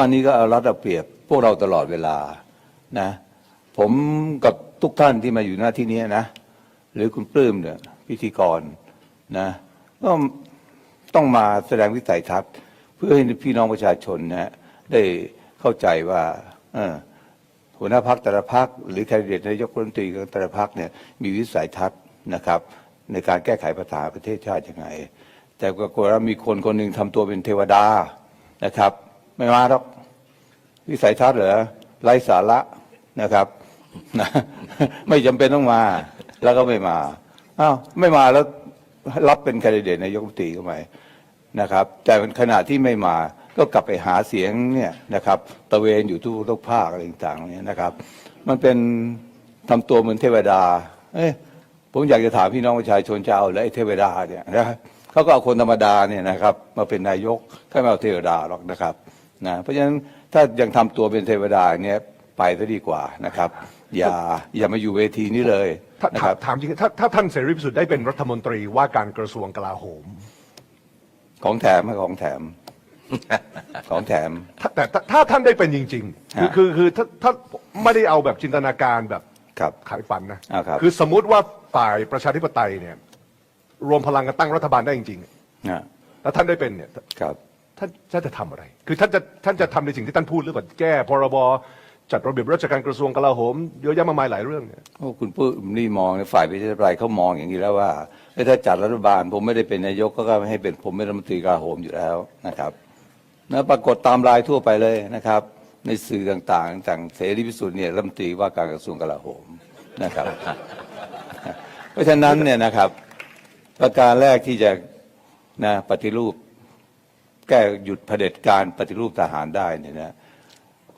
วันนี้ก็เอารัดเอาเปรียบพวกเราตลอดเวลานะ ผมกับทุกท่านที่มาอยู่หน้าที่นี้นะ หรือคุณปลื้มเนี่ยพิธีกรนะ ก็ต้องมาแสดงวิสัยทัศน์ เพื่อให้พี่น้องประชาชนนะได้เข้าใจว่าหัวหน้าพักแต่ละพักหรือแคนดิเดตนายกรัฐมนตรีของแต่ละพักเนี่ยมีวิสัยทัศน์นะครับ ในการแก้ไขปัญหาประเทศชาติยังไง แต่ปรากฏว่ามีคนคนหนึ่งทำตัวเป็นเทวดานะครับ ไม่มาหรอกวิสัยทัศน์เหรอไร้สาระนะครับนะไม่จำเป็นต้องมา แล้วก็ไม่มาอ้าวไม่มาแล้วรับเป็นคนดิเดตนายกรัฐมนตรีก็ไหมนะครับ แต่ขณะที่ไม่มาก็กลับไปหาเสียงเนี่ยนะครับตะเวนอยู่ทุกทุกภาคอะไรต่างๆเนี่ยนะครับ มันเป็นทำตัวเหมือนเทวดา เอ้ยผมอยากจะถามพี่น้องประชาชนจะเอาแล้วไอ้เทวดาเนี่ยนะเขาก็เอาคนธรรมดาเนี่ยนะครับ มาเป็นนายกเขาไม่เอาเทวดาหรอกนะครับ นะเพราะฉะนั้นถ้ายังทำตัวเป็นเทวดาอย่างเนี้ยไปซะดีกว่านะครับ อย่าอย่ามาอยู่เวทีนี้เลยถ้านะถาครัมบถามจริงถ้าถ้าท่านเสรีพิสุทธิ์ได้เป็นรัฐมนตรีว่าการกระทรวงกลาโหม ของแถมให้ของแถม ของแถมถ้าแต่ถ้าถ้าท่านได้เป็นจริงๆคือฮะคือคือถ้าถ้าไม่ได้เอาแบบจินตนาการแบบครับขายฝันนะอ่าครับคือสมมุติว่าฝ่ายประชาธิปไตยเนี่ย รวมพลังกันตั้งรัฐบาลได้จริงนะๆแล้วท่านได้เป็นเนี่ยครับ ท่านท่านจะทำอะไร คือท่านจะท่านจะทำในสิ่งที่ท่านพูดหรือเปล่าแก้พรบจัดระเบียบราชการกระทรวงกลาโหมเยอะแยะมากมายหลายเรื่องเนี่ย โอ้คุณปุ้มนี่มองในฝ่ายประชาธิปไตยเขามองอย่างนี้แล้วว่าเอ้ยถ้าจัดรัฐบาล ผมไม่ได้เป็นนายกก็ไม่ให้เป็นผมเป็นรัฐมนตรีกลาโหมอยู่แล้วนะครับนะปรากฏตามรายทั่วไปเลยนะครับ ในสื่อต่างๆต่างเสรีพิสุทธิ์เนี่ยรัฐมนตรีว่าการกระทรวงกลาโหมนะครับ เพราะฉะนั้นเนี่ยนะครับ ประการแรกที่จะนะปฏิรูป แก้หยุดเผด็จการปฏิรูปทหารได้เนี่ยนะ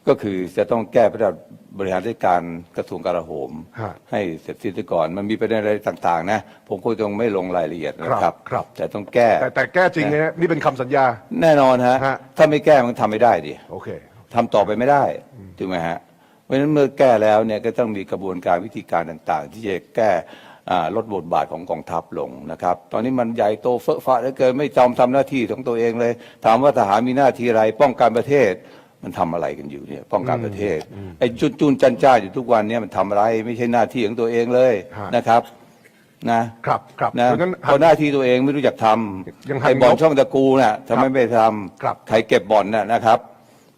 ก็คือจะต้องแก้พระราชบริหารราชการกระทรวงกลาโหม ฮะให้เสร็จสิ้นไปก่อน มันมีประเด็นอะไรต่าง ๆ นะ ผมก็ต้องไม่ลงรายละเอียดนะคครัรับบครับ แต่ต้องแก้ แต่แต่แก้จริงเนี่ยนี่เป็นคำสัญญา แน่นอนฮะ ฮะ ถ้าไม่แก้มันทำไม่ได้ดิ โอเค ทำต่อไปไม่ได้ถูกไหมฮะ เพราะฉะนั้นเมื่อแก้แล้วเนี่ยก็ต้องมีกระบวนการวิธีการต่าง ๆ ที่จะแก้อ่า ลดบทบาทของกองทัพลงนะครับ ตอนนี้มันใหญ่โตเฟ้อฟ้าเหลือเกินไม่จอมทำหน้าที่ของตัวเองเลย ถามว่าทหารมีหน้าที่อะไรป้องกันประเทศ มันทำอะไรกันอยู่เนี่ยป้องกันประเทศไอ้จุนจุนจันจ้าอยู่ทุกวันเนี่ยมันทำอะไรไม่ใช่หน้าที่ของตัวเองเลยฮะนะครับนะครับครับนะเพราะฉะนั้นเพราะหน้าที่ตัวเองไม่รู้จักทยังำหันไอ้บ่อนงบช่องตะกูน่ะทำไมไม่ทครับำใครเก็บบ่อนน่ะนะครับ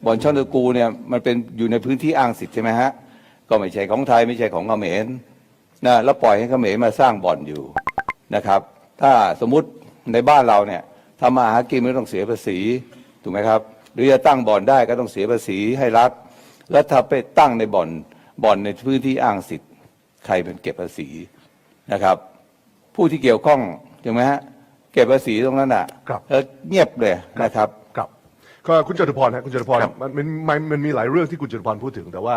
บ่อนช่องตะกูเนี่ยมันเป็นอยู่ในพื้นที่อ้างสิทธิ์ใช่ไหมฮะก็ไม่ใช่ของไทยไม่ใช่ของเขมร นะแล้วปล่อยให้เขมรมาสร้างบ่อนอยู่นะครับ ถ้าสมมุติในบ้านเราเนี่ยทำมาหากินไม่ต้องเสียภาษีถูกไหมครับ หรือจะตั้งบ่อนได้ก็ต้องเสียภาษีให้รัฐแล้วถ้าไปตั้งในบ่อนบ่อนในพื้นที่อ้างสิทธิ์ใครเป็นเก็บภาษีนะครับ ผู้ที่เกี่ยวข้องใช่ไหมฮะเก็บภาษีตรงนั้นอะครับแล้วเงียบเลยนะครับครับก็คุณจตุพรฮะคุณจตุพรครับมันมันมันมันมีหลายเรื่องที่คุณจตุพรพูดถึงแต่ว่า